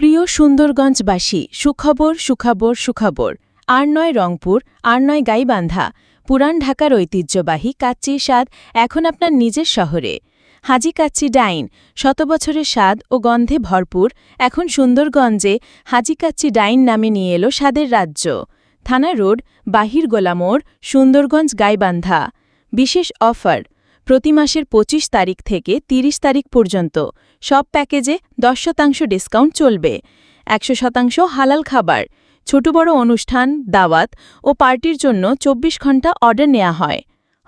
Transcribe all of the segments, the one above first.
প্রিয় সুন্দরগঞ্জবাসী, সুখবর সুখবর সুখবর। আর নয় রংপুর আর নয় গাইবান্ধা। পুরান ঢাকার ঐতিহ্যবাহী কাচ্চির স্বাদ এখন আপনার নিজের শহরে। হাজি কাচ্চি ডাইন, শত বছরের স্বাদ ও গন্ধে ভরপুর, এখন সুন্দরগঞ্জে হাজি কাচ্চি ডাইন নামে নিয়ে এলো স্বাদের রাজ্য। থানা রোড, বাহির গোলামোড়, সুন্দরগঞ্জ গাইবান্ধা। বিশেষ অফার প্রতি মাসের ২৫ তারিখ থেকে ৩০ তারিখ পর্যন্ত সব প্যাকেজে দশ শতাংশ ডিসকাউন্ট চলবে। একশো শতাংশ হালাল খাবার, ছোট বড় অনুষ্ঠান, দাওয়াত ও পার্টির জন্য ২৪ ঘণ্টা অর্ডার নেওয়া হয়।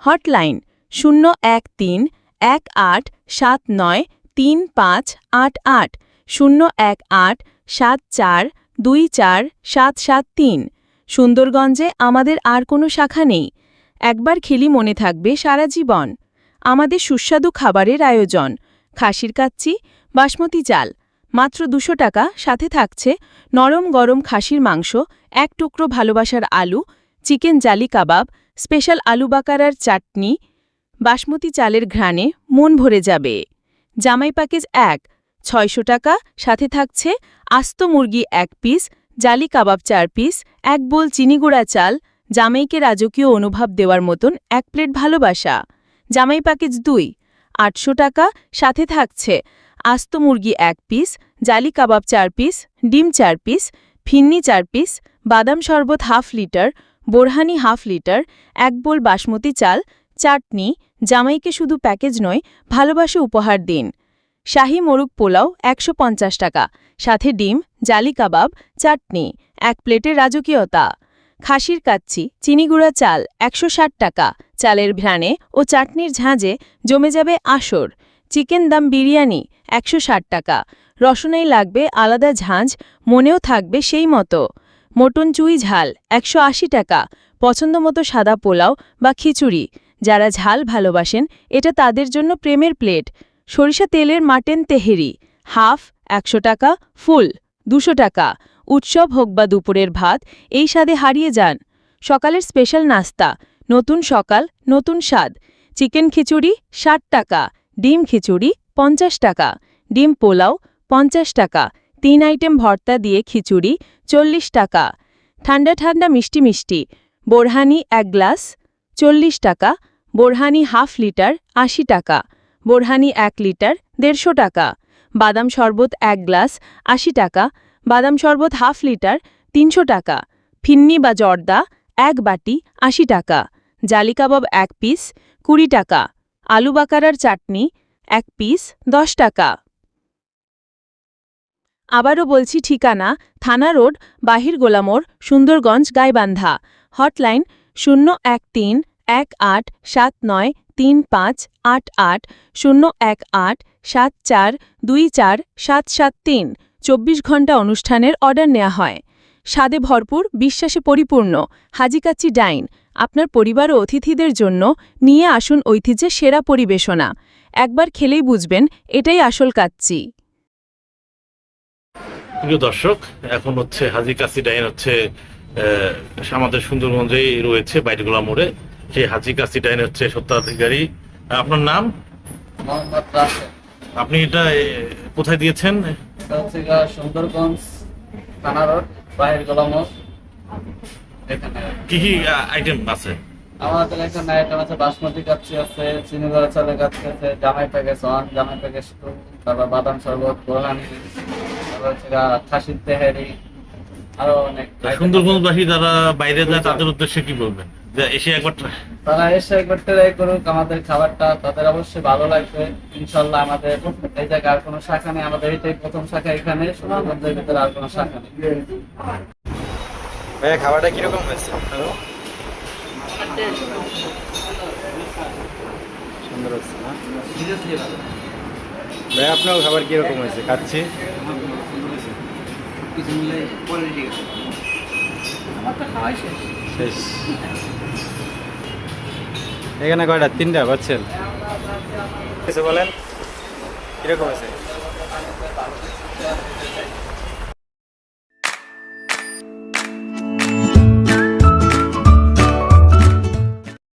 হটলাইন শূন্য এক তিন এক আট সাত নয় তিন পাঁচ আট আট শূন্য এক আট সাত চার দুই চার সাত সাত তিন। সুন্দরগঞ্জে আমাদের আর কোনো শাখা নেই। একবার খেলি মনে থাকবে সারা জীবন। আমাদের সুস্বাদু খাবারের আয়োজন। খাসির কাচ্চি, বাসমতি চাল মাত্র দুশো টাকা। সাথে থাকছে নরম গরম খাসির মাংস, এক টুকরো ভালোবাসার আলু, চিকেন জালি কাবাব, স্পেশাল আলু বাকারার চাটনি, বাসমতি চালের ঘ্রাণে মন ভরে যাবে। জামাই প্যাকেজ এক, ছয়শো টাকা। সাথে থাকছে আস্ত মুরগি এক পিস, জালি কাবাব চার পিস, এক বোল চিনিগুড়া চাল, জামাইকে রাজকীয় অনুভব দেওয়ার মতন এক প্লেট ভালোবাসা। জামাই প্যাকেজ দুই, আটশো টাকা, সাথে থাকছে আস্ত মুরগি এক পিস জালি কাবাব চার পিস ডিম চার পিস ফিন্নি চার পিস বাদাম শরবত হাফ লিটার, বোরহানি হাফ লিটার, এক বোল বাসমতি চাল, চাটনি, জামাইকে শুধু প্যাকেজ নয়, ভালোবাসা উপহার দিন। শাহি মোরগ পোলাও একশো পঞ্চাশ টাকা, সাথে ডিম, জালি কাবাব, চাটনি, এক প্লেটের রাজকীয়তা। খাসির কাচ্চি চিনিগুড়া চাল, একশো ষাট টাকা। চালের ভ্রাণে ও চাটনির ঝাঁঝে জমে যাবে আসর। চিকেন দাম বিরিয়ানি, একশো ষাট টাকা। রসনাই লাগবে আলাদা ঝাঁঝ মনেও থাকবে সেই মতো। মটন চুই ঝাল, একশো আশি টাকা। পছন্দ মতো সাদা পোলাও বা খিচুড়ি। যারা ঝাল ভালোবাসেন, এটা তাদের জন্য প্রেমের প্লেট। সরিষা তেলের মাটেন তেহেরি, হাফ একশো টাকা, ফুল দুশো টাকা। উৎসব হোক বা দুপুরের ভাত, এই স্বাদে হারিয়ে যান। সকালের স্পেশাল নাস্তা, নতুন সকাল, নতুন স্বাদ। চিকেন খিচুড়ি, ষাট টাকা। ডিম খিচুড়ি, পঞ্চাশ টাকা। ডিম পোলাও, পঞ্চাশ টাকা। তিন আইটেম ভর্তা দিয়ে খিচুড়ি, চল্লিশ টাকা। ঠান্ডা ঠান্ডা মিষ্টি মিষ্টি। বোরহানি এক গ্লাস, চল্লিশ টাকা। বোরহানি হাফ লিটার, আশি টাকা। বোরহানি এক লিটার, দেড়শো টাকা। বাদাম শরবত এক গ্লাস, আশি টাকা। বাদাম শরবত হাফ লিটার, তিনশো টাকা। ফিন্নি বা জর্দা, এক বাটি, আশি টাকা। জালি কাবাব এক পিস, কুড়ি টাকা। আলু বাকারার চাটনি, এক পিস, দশ টাকা। আবারও বলছি ঠিকানা, থানা রোড, বাহির গোলামোড়, সুন্দরগঞ্জ, গাইবান্ধা। হটলাইন শূন্য এক তিন, এক আট, সাত নয়, তিন পাঁচ, আট আট, শূন্য এক আট, সাত চার, দুই চার, সাত সাত তিন। চব্বিশ ঘণ্টা অনুষ্ঠানের অর্ডার নেওয়া হয়। স্বাদে ভরপুর বিশ্বাসে পরিপূর্ণ। হাজিকাচ্চি ডাইন। আপনার পরিবার ও অতিথিদের জন্য নিয়ে আসুন ঐতিহ্যের সেরা পরিবেশনা। একবার খেলেই বুঝবেন এটাই আসল কাচ্চি। প্রিয় দর্শক এখন হচ্ছে হাজি কাসি ডাইন হচ্ছে আমাদের সুন্দরগঞ্জেই রয়েছে বাইরগুলা মোড়ে। সেই হাজি কাসি ডাইন হচ্ছে সত্ত্বাধিকারী আপনার নাম? আপনি এটা কোথায় দিয়েছেন? এটা হচ্ছে সুন্দরগঞ্জ থানা রোড বাহির গোলামো এখানে কি। কি আইটেম আছে? আমাদের এখানে আইটেম আছে বাসমতি কাচ্চি আছে চিনি গড়া চালের কাচ্চি আছে জামাই প্যাকেজ ওয়ান জামাই প্যাকেজ টু তারপর বাদাম শরবত বোরহানি তারপর হচ্ছে খাসির তেহারি আরও অনেক। সুন্দরগঞ্জবাসী যারা বাইরে যায় তাদের উদ্দেশ্যে কি বলবেন? এসে একবার তারা এসে একবার ট্রাই করুক আমাদের খাবারটা তাদের অবশ্যই ভালো লাগবে। ইনশাল্লাহ আমাদের এই জায়গায় আর কোনো শাখা নেই আমাদের এটাই প্রথম শাখা এখানে। সুন্দরগঞ্জের ভিতরে আর কোনো শাখা নেই। ভাইয়া খাবারটা কীরকম হয়েছে? সুন্দর হচ্ছে না? আপনার খাবার কীরকম হয়েছে? খাচ্ছি। শেষ। এখানে কয়টা? তিনটা পাচ্ছেন কিছু বলেন কীরকম হয়েছে